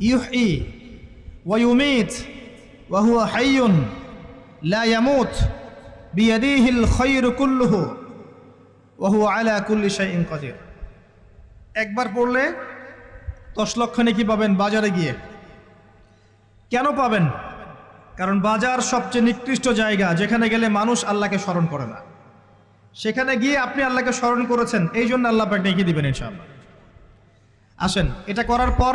ইউহি ওয়ুমিত ওয়াহুয়া হাইয়ুন লা বিয়াদিহিল খৈর কুল্লুহু ওহু আলা কুল্লি একবার পড়লে দশ লক্ষ নাকি পাবেন বাজারে গিয়ে। কেন পাবেন? কারণ বাজার সবচেয়ে নিকৃষ্ট জায়গা, যেখানে গেলে মানুষ আল্লাহকে স্মরণ করে না। সেখানে গিয়ে আপনি আল্লাহকে স্মরণ করেছেন এই জন্য আল্লাহ পাক নেকি দিবেন ইনশাআল্লাহ। আসেন, এটা করার পর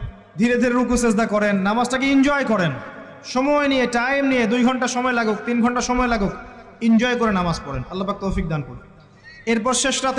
ধীরে ধীরে রুকু, সেজদা করেন, নামাজটাকে এনজয় করেন। সময় নিয়ে টাইম নিয়ে, দুই ঘণ্টা সময় লাগুক, তিন ঘণ্টা সময় লাগুক এনজয় করে নামাজ পড়েন। আল্লাহ পাক তৌফিক দান করুন। এরপর শেষ রাতে